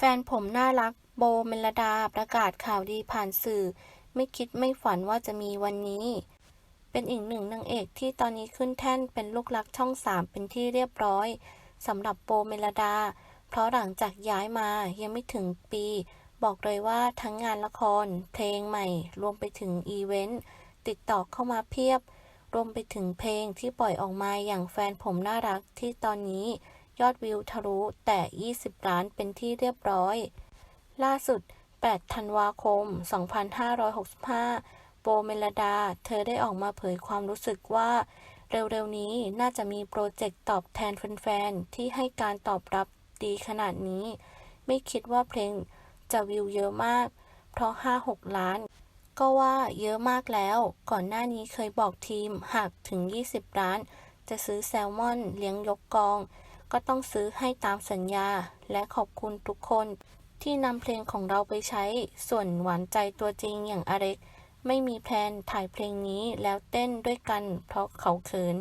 แฟนผมน่ารักโบเมลดาประกาศข่าวดีผ่านสื่อ ไม่คิดไม่ฝันว่าจะมีวันนี้ เป็นอีกหนึ่งนางเอกที่ตอนนี้ขึ้นแท่นเป็นลูกรักช่องสามเป็นที่เรียบร้อยสำหรับโบเมลดา เพราะหลังจากย้ายมายังไม่ถึงปี บอกเลยว่าทั้งงานละคร เพลงใหม่ รวมไปถึงอีเวนต์ติดต่อเข้ามาเพียบ รวมไปถึงเพลงที่ปล่อยออกมาอย่างแฟนผมน่ารักที่ตอนนี้ ยอดวิวทะลุแต่ 20 ล้านเป็นที่เรียบร้อย ล่าสุด 8 ธันวาคม 2565 โบเมลดา เธอได้ออกมาเผยความรู้สึกว่า เร็วๆนี้น่าจะมีโปรเจกต์ตอบแทนแฟนๆ ที่ให้การตอบรับดีขนาดนี้ ไม่คิดว่าเพลงจะวิวเยอะมาก เพราะ 5-6 ล้าน ก็ว่าเยอะมากแล้ว ก่อนหน้านี้เคยบอกทีมหากถึง 20 ล้าน จะซื้อแซลมอนเลี้ยงยกกอง ก็ต้องซื้อให้ตามสัญญา และขอบคุณทุกคน ที่นำเพลงของเราไปใช้ ส่วนหวานใจตัวจริงอย่างอเล็ก ไม่มีแพลนถ่ายเพลงนี้แล้วเต้นด้วยกันเพราะเขาเขิน